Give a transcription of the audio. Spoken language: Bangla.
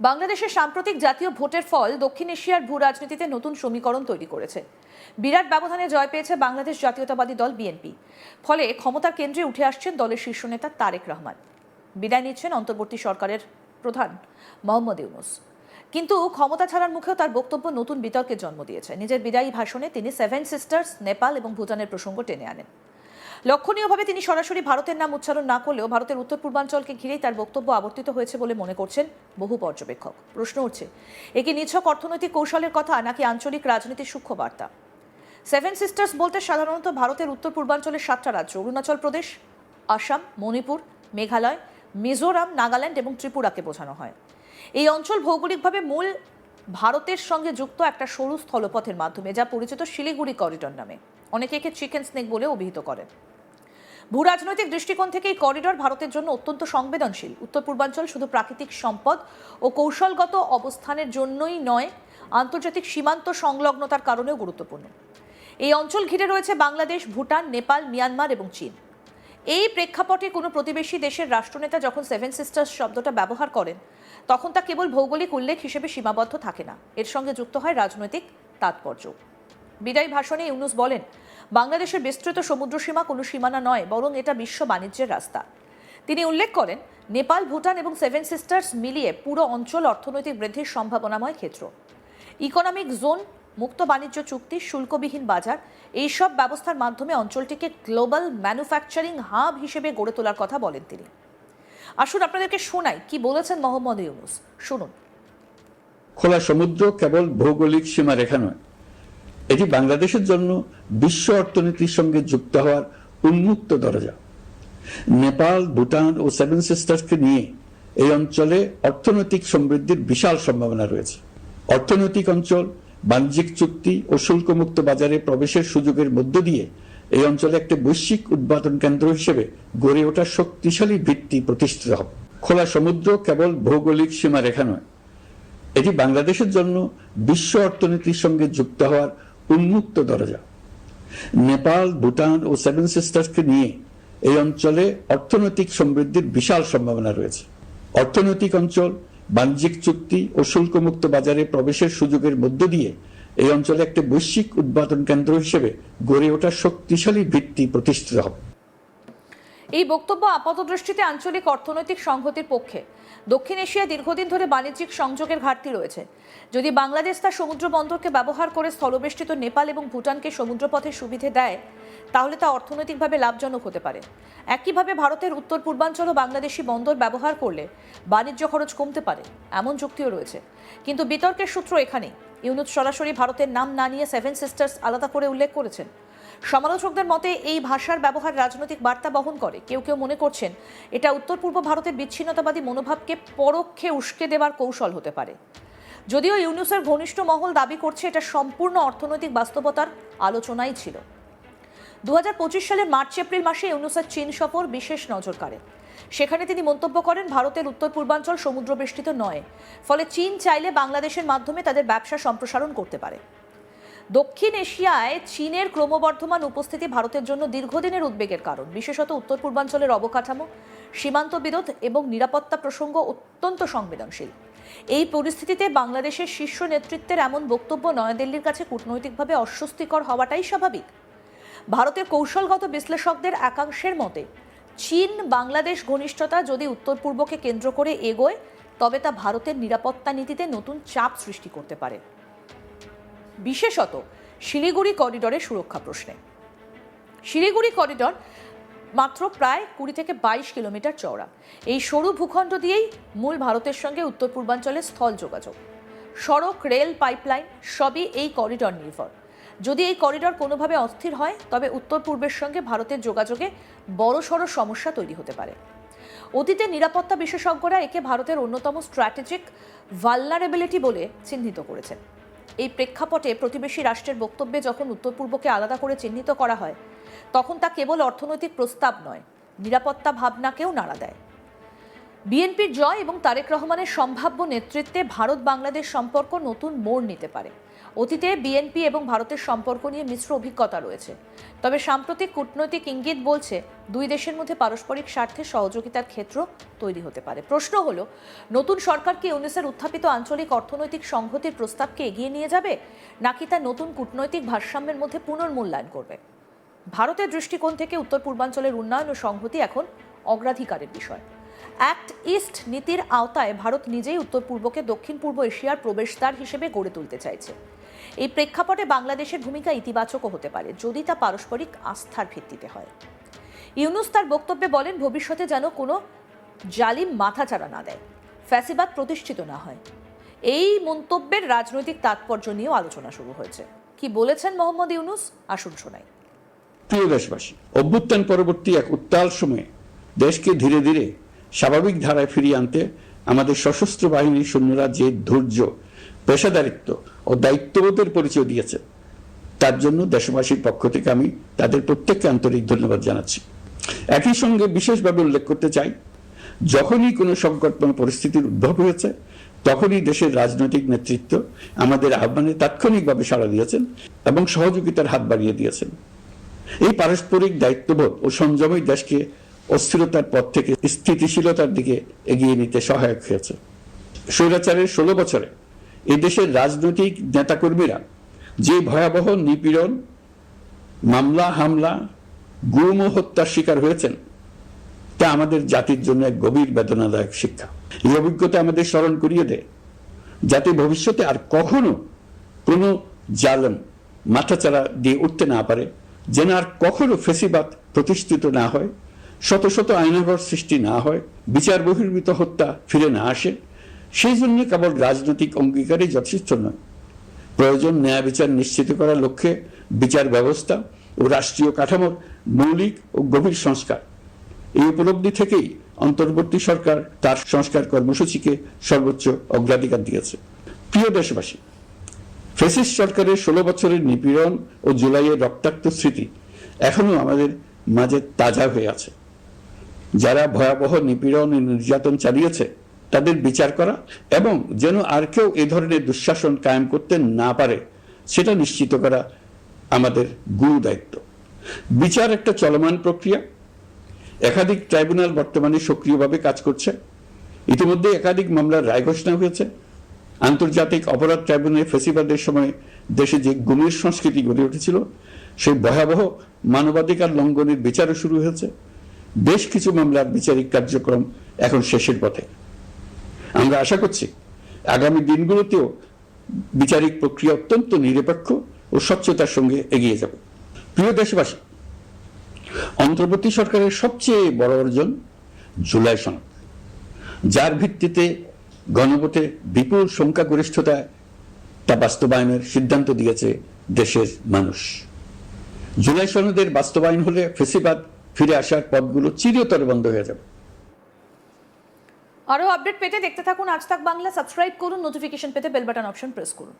বাংলাদেশের সাম্প্রতিক জাতীয় ভোটের ফল দক্ষিণ এশিয়ার ভূ রাজনীতিতে নতুন সমীকরণ তৈরি করেছে। বিরাট ব্যবধানে জয় পেয়েছে বাংলাদেশ জাতীয়তাবাদী দল বিএনপি ফলে ক্ষমতার কেন্দ্রে উঠে আসছেন দলের শীর্ষ নেতা তারেক রহমান। বিদায় নিচ্ছেন অন্তর্বর্তী সরকারের প্রধান মোহাম্মদ ইউনুস। কিন্তু ক্ষমতা ছাড়ার মুখেও তার বক্তব্য নতুন বিতর্কের জন্ম দিয়েছে। নিজের বিদায়ী ভাষণে তিনি সেভেন সিস্টার্স নেপাল এবং ভুটানের প্রসঙ্গ টেনে আনেন। লক্ষণীয়ভাবে তিনি সরাসরি ভারতের নাম উচ্চারণ না করলেও ভারতের উত্তর পূর্বাঞ্চলকে ঘিরেই তার বক্তব্য আবর্তিত হয়েছে বলে মনে করছেন বহু পর্যবেক্ষক। প্রশ্ন উঠছে, এ কি নিছক অর্থনৈতিক কৌশলের কথা নাকি আঞ্চলিক রাজনীতির সূক্ষ্ম বার্তা সেভেন সিস্টার্স বলতে সাধারণত ভারতের উত্তর পূর্বাঞ্চলের সাতটা রাজ্য, অরুণাচল প্রদেশ, আসাম, মণিপুর, মেঘালয়, মিজোরাম, নাগাল্যান্ড এবং ত্রিপুরাকে বোঝানো হয়। এই অঞ্চল ভৌগোলিকভাবে মূল ভারতের সঙ্গে যুক্ত একটা সরু স্থলপথের মাধ্যমে, যা পরিচিত শিলিগুড়ি করিডর নামে। অনেকে একে চিকেন স্নেক বলে অভিহিত করেন। ভূ রাজনৈতিক দৃষ্টিকোণ থেকে এই করিডর ভারতের জন্য অত্যন্ত সংবেদনশীল। উত্তর পূর্বাঞ্চল শুধু প্রাকৃতিক সম্পদ ও কৌশলগত অবস্থানের জন্যই নয়, আন্তর্জাতিক সীমান্ত সংলগ্নতার কারণেও গুরুত্বপূর্ণ। এই অঞ্চল ঘিরে রয়েছে বাংলাদেশ, ভুটান, নেপাল, মিয়ানমার এবং চীন। এই প্রেক্ষাপটে কোনো প্রতিবেশী দেশের রাষ্ট্রনেতা যখন সেভেন সিস্টার্স শব্দটা ব্যবহার করেন, তখন তা কেবল ভৌগোলিক উল্লেখ হিসেবে সীমাবদ্ধ থাকে না। এর সঙ্গে যুক্ত হয় রাজনৈতিক তাৎপর্য। বিদায়ী ভাষণে ইউনুস বলেন, বাংলাদেশের বিস্তৃত সমুদ্রসীমা কোনো সীমানা নয়, বরং এটা বিশ্ব বাণিজ্যের রাস্তা। তিনি উল্লেখ করেন, নেপাল, ভুটান এবং সেভেন সিস্টার্স মিলিয়ে পুরো অঞ্চল অর্থনৈতিক বৃদ্ধির সম্ভাবনাময় ক্ষেত্র। ইকোনমিক জোন, মুক্ত বাণিজ্য চুক্তি, শুল্কবিহীন বাজার, এইসব ব্যবস্থার মাধ্যমে অঞ্চলটিকে গ্লোবাল ম্যানুফ্যাকচারিং হাব হিসেবে গড়ে তোলার কথা বলেন তিনি। আসুন আপনাদেরকে শোনাই, কি বলেছেন মোহাম্মদ ইউনুস। শুনুন। খোলা সমুদ্র কেবল ভৌগোলিক সীমারেখা নয় এটি বাংলাদেশের জন্য বিশ্ব অর্থনীতির সঙ্গে যুক্ত হওয়ার উন্মুক্ত দরজা। নেপাল, ভুটান ও সেভেন সিস্টার্সকে নিয়ে এই অঞ্চলে অর্থনৈতিক সমৃদ্ধির বিশাল সম্ভাবনা রয়েছে। অর্থনৈতিক অঞ্চল, বাণিজ্যিক চুক্তি ও শুল্কমুক্ত বাজারে প্রবেশের সুযোগের মধ্য দিয়ে এই অঞ্চলে একটি বৈশ্বিক উৎপাদন কেন্দ্র হিসেবে গড়ে ওঠা শক্তিশালী ভিত্তি প্রতিষ্ঠিত হবে। খোলা সমুদ্র কেবল ভৌগোলিক সীমারেখা নয়, এটি বাংলাদেশের জন্য বিশ্ব অর্থনীতির সঙ্গে যুক্ত হওয়ার উন্মুক্ত দরজা। নেপাল, ভুটান ও সেভেন সিস্টার্সকে নিয়ে এই অঞ্চলে অর্থনৈতিক সমৃদ্ধির বিশাল সম্ভাবনা রয়েছে। অর্থনৈতিক অঞ্চল, বাণিজ্যিক চুক্তি ও শুল্কমুক্ত বাজারে প্রবেশের সুযোগের মধ্য দিয়ে এই অঞ্চলে একটি বৈশ্বিক উৎপাদন কেন্দ্র হিসেবে গড়ে ওঠা শক্তিশালী ভিত্তি প্রতিষ্ঠিত হবে। এই বক্তব্য আপাতদৃষ্টিতে আঞ্চলিক অর্থনৈতিক সংহতির পক্ষে। দক্ষিণ এশিয়ায় দীর্ঘদিন ধরে বাণিজ্যিক সংযোগের ঘাটতি রয়েছে। যদি বাংলাদেশ তার সমুদ্র বন্দরকে ব্যবহার করে স্থলবেষ্টিত নেপাল এবং ভুটানকে সমুদ্রপথের সুবিধে দেয়, তাহলে তা অর্থনৈতিকভাবে লাভজনক হতে পারে। একইভাবে ভারতের উত্তর পূর্বাঞ্চল ও বাংলাদেশি বন্দর ব্যবহার করলে বাণিজ্য খরচ কমতে পারে, এমন যুক্তিও রয়েছে। কিন্তু বিতর্কের সূত্র এখানেই। ইউনুস সরাসরি ভারতের নাম না নিয়ে সেভেন সিস্টার্স আলাদা করে উল্লেখ করেছেন। সমালোচকদের মতে এই ভাষার ব্যবহার রাজনৈতিক বার্তা বহন করে। কেউ কেউ মনে করছেন এটা উত্তর পূর্ব ভারতের বিচ্ছিন্নতাবাদী মনোভাবকে পরোক্ষে উস্কে দেবার কৌশল হতে পারে। যদিও ইউনুসের ঘনিষ্ঠ মহল দাবি করছে এটা সম্পূর্ণ অর্থনৈতিক বাস্তবতার আলোচনাই ছিল। দু হাজার পঁচিশ সালের মার্চ, এপ্রিল মাসে ইউনুসের চীন সফর বিশেষ নজর কাড়ে। সেখানে তিনি মন্তব্য করেন, ভারতের উত্তর পূর্বাঞ্চল সমুদ্রবেষ্টিত নয়, ফলে চীন চাইলে বাংলাদেশের মাধ্যমে তাদের ব্যবসা সম্প্রসারণ করতে পারে। দক্ষিণ এশিয়ায় চীনের ক্রমবর্ধমান উপস্থিতি ভারতের জন্য দীর্ঘদিনের উদ্বেগের কারণ। বিশেষত উত্তর পূর্বাঞ্চলের অবকাঠামো, সীমান্ত বিরোধ এবং নিরাপত্তা প্রসঙ্গ অত্যন্ত সংবেদনশীল। এই পরিস্থিতিতে বাংলাদেশের শীর্ষ নেতৃত্বের এমন বক্তব্য নয়াদিল্লির কাছে কূটনৈতিকভাবে অস্বস্তিকর হওয়াটাই স্বাভাবিক। ভারতের কৌশলগত বিশ্লেষকদের একাংশের মতে, চীন বাংলাদেশ ঘনিষ্ঠতা যদি উত্তর পূর্বকে কেন্দ্র করে এগোয়, তবে তা ভারতের নিরাপত্তা নীতিতে নতুন চাপ সৃষ্টি করতে পারে। বিশেষত শিলিগুড়ি করিডোরের সুরক্ষা প্রশ্নে। শিলিগুড়ি করিডর মাত্র প্রায় কুড়ি থেকে বাইশ কিলোমিটার চওড়া। এই সরু ভূখণ্ড দিয়েই মূল ভারতের সঙ্গে উত্তর পূর্বাঞ্চলের স্থল যোগাযোগ। সড়ক, রেল, পাইপলাইন সবই এই করিডর নির্ভর। যদি এই করিডর কোনোভাবে অস্থির হয়, তবে উত্তর পূর্বের সঙ্গে ভারতের যোগাযোগে বড়সড় সমস্যা তৈরি হতে পারে। অতীতে নিরাপত্তা বিশেষজ্ঞরা একে ভারতের অন্যতম স্ট্র্যাটেজিক ভালনারেবিলিটি বলে চিহ্নিত করেছেন। এই প্রেক্ষাপটে প্রতিবেশী রাষ্ট্রের বক্তব্যে যখন উত্তর পূর্বকে আলাদা করে চিহ্নিত করা হয়, তখন তা কেবল অর্থনৈতিক প্রস্তাব নয়, নিরাপত্তা ভাবনাকেও নাড়া দেয়। বিএনপির জয় এবং তারেক রহমানের সম্ভাব্য নেতৃত্বে ভারত বাংলাদেশ সম্পর্ক নতুন মোড় নিতে পারে। অতীতে বিএনপি এবং ভারতের সম্পর্ক নিয়ে মিশ্র অভিজ্ঞতা রয়েছে। তবে সাম্প্রতিক কূটনৈতিক ইঙ্গিত বলছে, দুই দেশের মধ্যে পারস্পরিক স্বার্থে সহযোগিতার ক্ষেত্র তৈরি হতে পারে। প্রশ্ন হলো, নতুন সরকার কি ইউনিসের উত্থাপিত আঞ্চলিক অর্থনৈতিক সংহতির প্রস্তাবকে এগিয়ে নিয়ে যাবে, নাকি তা নতুন কূটনৈতিক ভারসাম্যের মধ্যে পুনর্মূল্যায়ন করবে? ভারতের দৃষ্টিকোণ থেকে উত্তর পূর্বাঞ্চলের উন্নয়ন ও সংহতি এখন অগ্রাধিকারের বিষয়। অ্যাক্ট ইস্ট নীতির আওতায় ভারত নিজেই উত্তর পূর্বকে দক্ষিণ পূর্ব এশিয়ার প্রবেশদ্বার হিসেবে গড়ে তুলতে চাইছে। এই প্রেক্ষাপটে বাংলাদেশের ভূমিকা ইতিবাচকও হতে পারে, যদি তা পারস্পরিক আস্থার ভিত্তিতে হয়। ইউনুস তার বক্তব্যে বলেন, ভবিষ্যতে যেন কোনো জালিম মাথাচাড়া না দেয়, ফ্যাসিবাদ প্রতিষ্ঠিত না হয়। এই মন্তব্যের রাজনৈতিক তাৎপর্য নিয়েও আলোচনা শুরু হয়েছে। কি বলেছেন মোহাম্মদ ইউনুস? আসুন শোনাই। প্রিয় দেশবাসী, অভ্যুত্থান পরবর্তী এক উত্তাল সময়ে দেশকে ধীরে ধীরে স্বাভাবিক ধারায় ফিরিয়ে আনতে আমাদের সশস্ত্র বাহিনীর সৈন্যরা যে ধৈর্য, পেশাদারিত্ব ও দায়িত্ববোধের পরিচয় দিয়েছে, তার জন্য দেশবাসীর পক্ষ থেকে আমি তাদের প্রত্যেককে আন্তরিক ধন্যবাদ জানাচ্ছি। একই সঙ্গে বিশেষভাবে উল্লেখ করতে চাই, যখনই কোনো সংকটময় পরিস্থিতির উদ্ভব হয়েছে, তখনই দেশের রাজনৈতিক নেতৃত্ব আমাদের আহ্বানে তাৎক্ষণিকভাবে সাড়া দিয়েছেন এবং সহযোগিতার হাত বাড়িয়ে দিয়েছেন। এই পারস্পরিক দায়িত্ববোধ ও সংযমই দেশকে অস্থিরতার পথ থেকে স্থিতিশীলতার দিকে এগিয়ে নিতে সহায়ক হয়েছে। স্বৈরাচারের ষোলো বছরে এই দেশের রাজনৈতিক নেতাকর্মীরা যে ভয়াবহ নিপীড়ন, মামলা, হামলা, গুম ও হত্যার শিকার হয়েছেন, তা আমাদের জাতির জন্য এক গভীর বেদনাদায়ক শিক্ষা। এই অভিজ্ঞতা আমাদের স্মরণ করিয়ে দেয়, যাতে ভবিষ্যতে আর কখনো কোনো জালেম মাথাচাড়া দিয়ে উঠতে না পারে, যেন আর কখনো ফেসিবাদ প্রতিষ্ঠিত না হয়। শত শত আইনাঘর সৃষ্টি না হয়, বিচার বহির্ভূত হত্যা ফিরে না আসে, সেই জন্য কেবল রাজনৈতিক অঙ্গীকারই যথেষ্ট নয়। প্রয়োজন ন্যায় বিচার নিশ্চিত করার লক্ষ্যে বিচার ব্যবস্থা ও রাষ্ট্রীয় কাঠামোর মৌলিক ও গভীর সংস্কার। এই উপলব্ধি থেকেই অন্তর্বর্তী সরকার তার সংস্কার কর্মসূচিকে সর্বোচ্চ অগ্রাধিকার দিয়েছে। প্রিয় দেশবাসী ফেসিস সরকারের ষোলো বছরের নিপীড়ন ও জুলাইয়ের রক্তাক্ত স্মৃতি এখনও আমাদের মাঝে তাজা হয়ে আছে। যারা ভয়াবহ, নিপীড়ন নির্যাতন চালিয়েছে, তাদের বিচার করা এবং যেন আর কেউ এ ধরনের দুঃশাসন কায়েম করতে না পারে, সেটা নিশ্চিত করা আমাদের গুরু দায়িত্ব। বিচার একটা চলমান প্রক্রিয়া। একাধিক ট্রাইব্যুনাল বর্তমানে সক্রিয়ভাবে কাজ করছে। ইতিমধ্যে একাধিক মামলার রায় ঘোষণা হয়েছে। আন্তর্জাতিক অপরাধ ট্রাইব্যুনালে ফেসিবাদের সময় দেশে যে গুমের সংস্কৃতি গড়ে উঠেছিল, সেই ভয়াবহ মানবাধিকার লঙ্ঘনের বিচারও শুরু হয়েছে। বেশ কিছু মামলার বিচারিক কার্যক্রম এখন শেষের পথে। আমরা আশা করছি আগামী দিনগুলোতেও বিচারিক প্রক্রিয়া অত্যন্ত নিরপেক্ষ ও স্বচ্ছতার সঙ্গে এগিয়ে যাবে। প্রিয় দেশবাসী, অন্তর্বর্তী সরকারের সবচেয়ে বড় অর্জন জুলাই সনদ, যার ভিত্তিতে গণভোটে বিপুল সংখ্যাগরিষ্ঠতায় তা বাস্তবায়নের সিদ্ধান্ত দিয়েছে দেশের মানুষ। জুলাই সনদের বাস্তবায়ন হলে ফেসিবাদ ফিরে আসার পথগুলো চিরতরে বন্ধ হয়ে যাবে। আরও আপডেট পেতে দেখতে থাকুন আজ তাক বাংলা, সাবস্ক্রাইব করুন নোটিফিকেশন পেতে বেল বাটন অপশন প্রেস করুন।